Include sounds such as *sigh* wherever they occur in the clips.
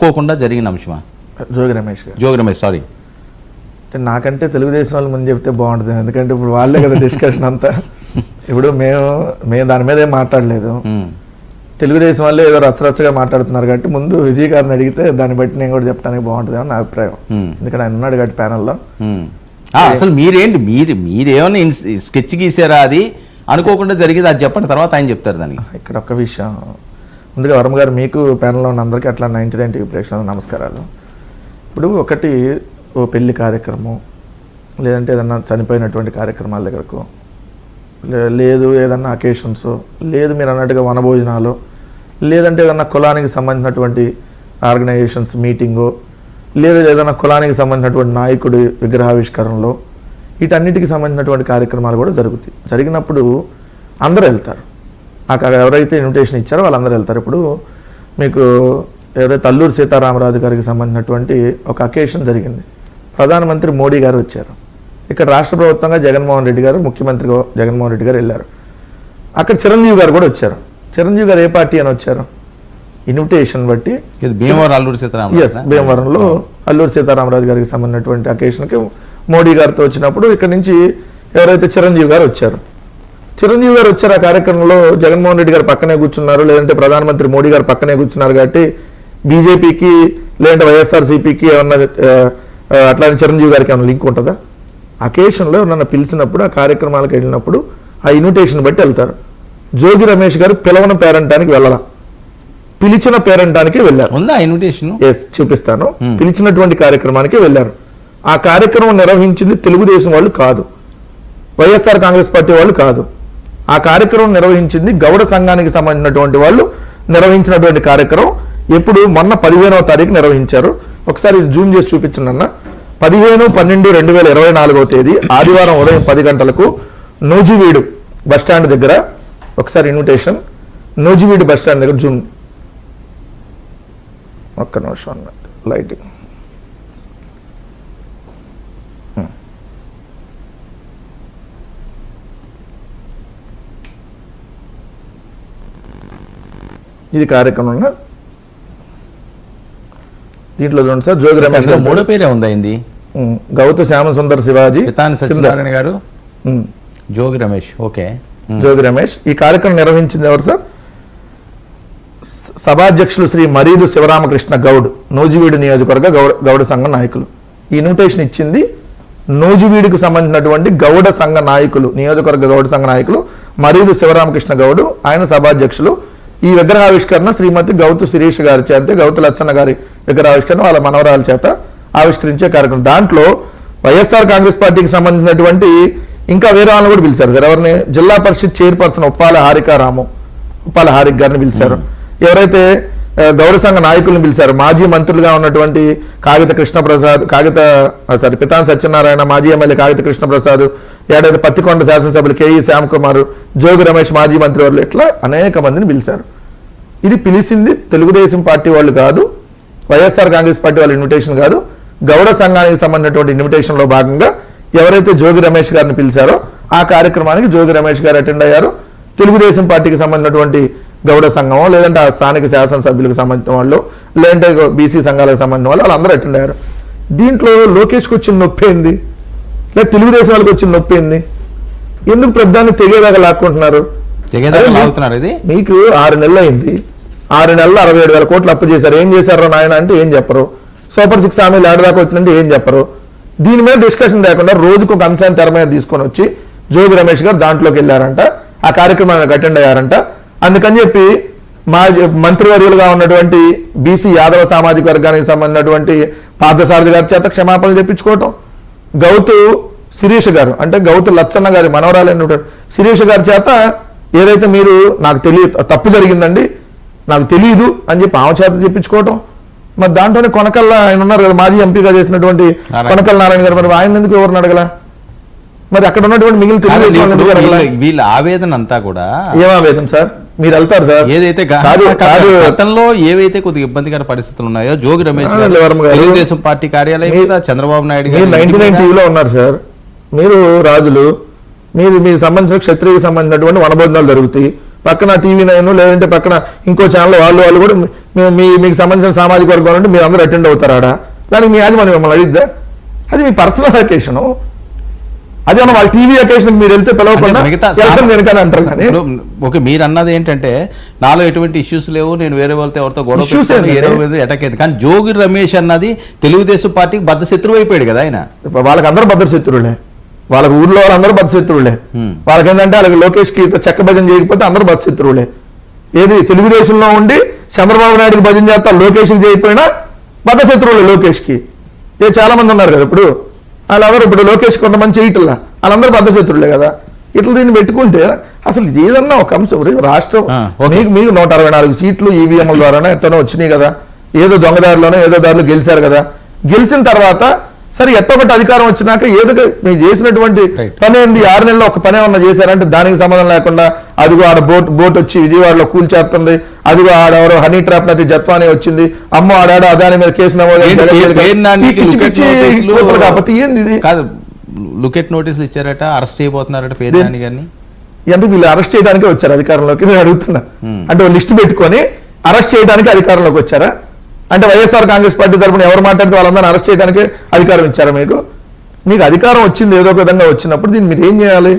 అనుకోకుండా జరిగిన అంశమా? జోగి రమేష్ జోగి రమేష్ సారీ అంటే నాకంటే తెలుగుదేశం వాళ్ళు ముందు చెప్తే బాగుంటుంది. ఎందుకంటే ఇప్పుడు వాళ్ళే కదా డిస్కషన్ అంతా. *laughs* ఇప్పుడు మేము మేము దాని మీద ఏం మాట్లాడలేదు. తెలుగుదేశం వాళ్ళే ఏదో రచ్చరచ్చగా మాట్లాడుతున్నారు కాబట్టి ముందు విజయ్ గారిని అడిగితే దాన్ని బట్టి నేను కూడా చెప్తానికి బాగుంటుంది అని నా అభిప్రాయం. ఎందుకంటే ఆయన ఉన్నాడు కాబట్టి ప్యానల్లో. అసలు మీరేంటి మీరు మీరేమన్నా ఇన్- స్కెచ్ గీసారా అది? అనుకోకుండా జరిగింది అది చెప్పండి తర్వాత ఆయన చెప్తారు దానికి. ఇక్కడ ఒక్క విషయం. ముందుగా వరం గారు మీకు ప్యానల్లో ఉన్న అందరికీ అట్లా నైన్టీ నైన్ టీవీ ప్రేక్షణ నమస్కారాలు. ఇప్పుడు ఒకటి ఓ పెళ్ళి కార్యక్రమం లేదంటే ఏదన్నా చనిపోయినటువంటి కార్యక్రమాల దగ్గరకు లేదు ఏదన్నా అకేషన్స్ లేదు మీరు అన్నట్టుగా వనభోజనాలు లేదంటే ఏదన్నా కులానికి సంబంధించినటువంటి ఆర్గనైజేషన్స్ మీటింగు లేదా ఏదైనా కులానికి సంబంధించినటువంటి నాయకుడి విగ్రహావిష్కరణలో వీటన్నిటికి సంబంధించినటువంటి కార్యక్రమాలు కూడా జరుగుతాయి. జరిగినప్పుడు అందరూ వెళ్తారు. అక్కడ ఎవరైతే ఇన్విటేషన్ ఇచ్చారో వాళ్ళందరూ వెళ్తారు. ఇప్పుడు మీకు ఎవరైతే అల్లూరు సీతారామరాజు గారికి సంబంధించినటువంటి ఒక అకేషన్ జరిగింది. ప్రధానమంత్రి మోడీ గారు వచ్చారు. ఇక్కడ రాష్ట్ర ప్రభుత్వంగా జగన్మోహన్ రెడ్డి గారు ముఖ్యమంత్రిగా జగన్మోహన్ రెడ్డి గారు వెళ్ళారు. అక్కడ చిరంజీవి గారు కూడా వచ్చారు. చిరంజీవి గారు ఏ పార్టీ అని వచ్చారు? ఇన్విటేషన్ బట్టి ఇది భీమవరం అల్లూరు ఎస్ సీతారామరాజు భీమవరంలో అల్లూరు సీతారామరాజు గారికి సంబంధించినటువంటి అకేషన్కి మోడీ గారితో వచ్చినప్పుడు ఇక్కడ నుంచి ఎవరైతే చిరంజీవి గారు వచ్చారు చిరంజీవి గారు వచ్చారు ఆ కార్యక్రమంలో. జగన్మోహన్ రెడ్డి గారు పక్కనే కూర్చున్నారు. లేదంటే ప్రధానమంత్రి మోడీ గారు పక్కనే కూర్చున్నారు కాబట్టి బీజేపీకి లేదంటే వైఎస్ఆర్సీపీకి ఏమన్నా అట్లానే చిరంజీవి గారికి ఏమైనా లింక్ ఉంటుందా? అకేషన్లో నన్ను పిలిచినప్పుడు ఆ కార్యక్రమాలకు వెళ్ళినప్పుడు ఆ ఇన్విటేషన్ బట్టి వెళ్తారు. జోగి రమేష్ గారు పిలవన పేరంటానికి వెళ్ళాల. పిలిచిన పేరంటానికి వెళ్ళారు. ఉందా ఇన్విటేషన్ ఎస్ చూపిస్తాను. పిలిచినటువంటి కార్యక్రమానికి వెళ్ళారు. ఆ కార్యక్రమం నిర్వహించింది తెలుగుదేశం వాళ్ళు కాదు. వైఎస్ఆర్ కాంగ్రెస్ పార్టీ వాళ్ళు కాదు. ఆ కార్యక్రమం నిర్వహించింది గౌడ సంఘానికి సంబంధించినటువంటి వాళ్ళు నిర్వహించినటువంటి కార్యక్రమం. ఎప్పుడు మొన్న పదిహేనవ తారీఖు నిర్వహించారు. ఒకసారి ఇది జూమ్ చేసి చూపించండి పదిహేను పన్నెండు రెండు వేల ఇరవై నాలుగవ తేదీ ఆదివారం ఉదయం పది గంటలకు నూజివీడు బస్ స్టాండ్ దగ్గర ఒకసారి ఇన్విటేషన్. నూజివీడు బస్ స్టాండ్ దగ్గర జూమ్. ఒక్క నిమిషం లైటింగ్. ఇది కార్యక్రమం దీంట్లో చూడండి సార్ జోగి రమేష్. మూడో పేరే ఉందా అయింది ఉమ్, గౌత శ్యామ సుందర్ శివాజీ. సత్యనారాయణ గారు? జోగి రమేష్ ఓకే. జోగి రమేష్. ఈ కార్యక్రమం నిర్వహించింది ఎవరు సార్? సభాధ్యక్షులు శ్రీ మరీదు శివరామకృష్ణ గౌడ్ నూజివీడు నియోజకవర్గ గౌడ గౌడ సంఘ నాయకులు. ఈ ఇన్విటేషన్ ఇచ్చింది నూజివీడుకు సంబంధించినటువంటి గౌడ సంఘ నాయకులు నియోజకవర్గ గౌడ సంఘ నాయకులు మరీదు శివరామకృష్ణ గౌడ్ ఆయన సభాధ్యక్షులు ఈ విగ్రహావిష్కరణ శ్రీమతి గౌతు శిరీష్ గారి చేత గౌతు లచ్చన్న గారి విగ్రహావిష్కరణ వాళ్ళ మనవరాల చేత ఆవిష్కరించే కార్యక్రమం. దాంట్లో వైఎస్ఆర్ కాంగ్రెస్ పార్టీకి సంబంధించినటువంటి ఇంకా వేరే వాళ్ళని కూడా పిలిచారు సార్. ఎవరిని? జిల్లా పరిషత్ చైర్పర్సన్ ఉప్పాల హారికారాము ఉప్పాల హారిక్ గారిని పిలిచారు. ఎవరైతే గౌడ సంఘ నాయకులను పిలిచారు మాజీ మంత్రులుగా ఉన్నటువంటి కాగిత కృష్ణప్రసాద్ కాగిత సారీ పితాన్ సత్యనారాయణ మాజీ ఎమ్మెల్యే కాగిత కృష్ణప్రసాద్ ఏడాది పత్తికొండ శాసనసభ్యులు కేఈ శ్యామ్ కుమార్ జోగి రమేష్ మాజీ మంత్రి వాళ్ళు ఇట్లా అనేక మందిని పిలిచారు. ఇది పిలిచింది తెలుగుదేశం పార్టీ వాళ్ళు కాదు వైఎస్ఆర్ కాంగ్రెస్ పార్టీ వాళ్ళ ఇన్విటేషన్ కాదు గౌడ సంఘానికి సంబంధించినటువంటి ఇన్విటేషన్లో భాగంగా ఎవరైతే జోగి రమేష్ గారిని పిలిచారో ఆ కార్యక్రమానికి జోగి రమేష్ గారు అటెండ్ అయ్యారు. తెలుగుదేశం పార్టీకి సంబంధించినటువంటి గౌడ సంఘం లేదంటే ఆ స్థానిక శాసనసభ్యులకు సంబంధించిన వాళ్ళు లేదంటే బీసీ సంఘాలకు సంబంధించిన వాళ్ళు వాళ్ళందరూ అటెండ్ అయ్యారు. దీంట్లో లోకేష్కి వచ్చిన నొప్పి ఏంది? లేదా తెలుగుదేశం వాళ్ళకి వచ్చిన నొప్పి ఏంది? ఎందుకు ప్రధాన్ని తెగేదాకా లాక్కుంటున్నారు? ఇది? మీకు ఆరు నెలలు అయింది. ఆరు నెలలు అరవై ఏడు వేల కోట్లు అప్పు చేశారు. ఏం చేశారో నాయన అంటే ఏం చెప్పరు. సూపర్ సిక్స్ హామీలు ఏడు దాకా వచ్చిందంటే ఏం చెప్పరు. దీని మీద డిస్కషన్ లేకుండా రోజుకు ఒక అంశాన్ని తెర మీద తీసుకొని వచ్చి జోగి రమేష్ గారు దాంట్లోకి వెళ్ళారంట. ఆ కార్యక్రమానికి అటెండ్ అయ్యారంట. అందుకని చెప్పి మా మంత్రివర్యులుగా ఉన్నటువంటి బీసీ యాదవ సామాజిక వర్గానికి సంబంధించినటువంటి పార్థసారథి గారి చేత క్షమాపణలు చెప్పించుకోవటం. గౌతు శిరీష్ గారు అంటే గౌతు లచ్చన్న గారి మనవరాలైన శిరీష్ గారి చేత ఏదైతే మీరు నాకు తెలియదు తప్పు జరిగిందండి నాకు తెలియదు అని చెప్పి ఆమె చేత చెప్పించుకోవటం. మరి దాంట్లోనే కొనకల్లా ఆయన ఉన్నారు కదా మాజీ ఎంపీగా చేసినటువంటి నారాయణ. కొనకల్ నారాయణ గారు మరి ఆయన ఎందుకు ఎవరిని అడగల? మరి అక్కడ ఉన్నటువంటి మిగిలిన వీళ్ళ- ఆవేదన అంతా కూడా ఏమావేదం సార్? మీరు వెళ్తారు సార్. ఏదైతే గతంలో ఏవైతే కొద్దిగా ఇబ్బందికర పరిస్థితులు ఉన్నాయో జోగి రమేష్. తెలుగుదేశం పార్టీ కార్యాలయం చంద్రబాబు నాయుడు గారు నైన్టీ నైన్ టీవీలో ఉన్నారు సార్. మీరు రాజులు మీరు మీకు సంబంధించిన క్షత్రియ సంబంధించినటువంటి వనభోజనాలు జరుగుతాయి. పక్కన టీవీ నైన్ లేదంటే పక్కన ఇంకో ఛానల్ వాళ్ళు వాళ్ళు కూడా మీ- మీకు సంబంధించిన సామాజిక వర్గం నుండి మీరు అందరూ అటెండ్ అవుతారా దానికి మీ యాజమాన్యం మిమ్మల్ని అడిగిద్దా? అది మీ పర్సనల్ అకేషన్. అది ఏమన్నా వాళ్ళ టీవీ అకేషన్ మీరు వెళ్తే పిలవకుండా అంటే అంటారు కానీ. ఓకే మీరు అన్నది ఏంటంటే నాలో ఎటువంటి ఇష్యూస్ లేవు నేను వేరే వాళ్ళతో ఎవరితో గొడవ అటాక్ అయింది. కానీ జోగి రమేష్ అన్నది తెలుగుదేశం పార్టీకి బద్ద శత్రువు అయిపోయాడు కదా ఆయన. వాళ్ళకి అందరూ భద్రశత్రువులే వాళ్ళకి ఊర్లో వాళ్ళందరూ. వాళ్ళకి ఏంటంటే వాళ్ళకి లోకేష్కి చెక్క భజన చేయకపోతే అందరూ భద్రశత్రువులే ఏది తెలుగుదేశంలో ఉండి చంద్రబాబు నాయుడుకి భజన చేస్తా లోకేష్ చేయకపోయినా భద్రశత్రువులే లోకేష్కి ఏ చాలా మంది ఉన్నారు కదా ఇప్పుడు. వాళ్ళెవరు ఇప్పుడు లోకేష్ కొంతమంది చేయటల్లా వాళ్ళందరూ భద్రశత్రువులే కదా. ఇట్లా దీన్ని పెట్టుకుంటే అసలు ఏదన్నా ఒక అంశం రాష్ట్రం. మీకు మీకు నూట అరవై నాలుగు సీట్లు ఈవీఎంల ద్వారానే ఎట్టనో వచ్చినాయి కదా. ఏదో దొంగదారిలోనో ఏదో దారిలో గెలిచారు కదా. గెలిచిన తర్వాత సరే ఎట్టొకటి అధికారం వచ్చినాక ఏదో మీరు చేసినటువంటి. పని ఏంది ఆరు నెలల్లో ఒక పని ఏమన్నా చేశారంటే దానికి సంబంధం లేకుండా అదిగో ఆడ బోట్ బోట్ వచ్చి విజయవాడలో కూల్చేస్తుంది అదిగో ఆడెవరో హనీ ట్రాప్ నది జత్వాని వచ్చింది అమ్మ ఆడాడ అదాని మీద కేసు నమోదు కాకపోతే ఏంది ఇది. కాదు లుకెట్ నోటీసులు ఇచ్చారట అరెస్ట్ చేయబోతున్నారట పేరు దేని- గారిని? అంటే వీళ్ళు అరెస్ట్ చేయడానికి వచ్చారు అధికారంలోకి? నేను అడుగుతున్నా. అంటే ఒక లిస్ట్ పెట్టుకొని అరెస్ట్ చేయడానికి అధికారంలోకి వచ్చారా? అంటే వైఎస్ఆర్ కాంగ్రెస్ పార్టీ తరపున ఎవరు మాట్లాడితే వాళ్ళందరినీ అరెస్ట్ చేయడానికి అధికారం ఇచ్చారా మీకు? మీకు అధికారం వచ్చింది ఏదో ఒక విధంగా వచ్చినప్పుడు దీన్ని మీరు ఏం చేయాలి?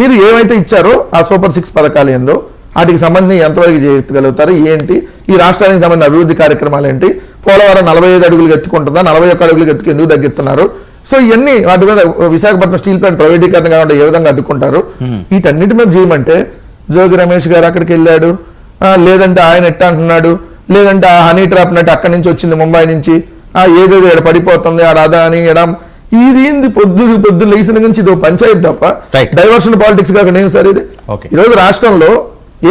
మీరు ఏమైతే ఇచ్చారో ఆ సూపర్ సిక్స్ పథకాలు ఏందో వాటికి సంబంధించి ఎంతవరకు చేయగలుగుతారు ఏంటి? ఈ రాష్ట్రానికి సంబంధించిన అభివృద్ధి కార్యక్రమాలు ఏంటి? పోలవరం నలభై ఐదు అడుగులు ఎత్తుకుంటుందా? నలభై ఒక్క అడుగులు ఎత్తుకు ఎందుకు తగ్గిస్తున్నారు? సో ఇవన్నీ వాటి మీద విశాఖపట్నం స్టీల్ ప్లాంట్ ప్రైవేటీకరణ కాకుండా ఏ విధంగా అడ్డుకుంటారు? వీటన్నిటి మీద చేయమంటే జోగి రమేష్ గారు అక్కడికి వెళ్ళాడు. లేదంటే ఆయన ఎట్ట అంటున్నాడు? లేదంటే ఆ హనీ ట్రాప్ నట్టు అక్కడి నుంచి వచ్చింది ముంబై నుంచి ఆ ఏదేదో ఇక్కడ పడిపోతుంది ఆడ అదా అని ఎడం ఇది ఏంది పొద్దు పొద్దు లేచిన నుంచి ఇదో పంచాయతీ తప్ప. డైవర్షన్ పాలిటిక్స్ కాక నేను సార్ ఇది. ఈరోజు రాష్ట్రంలో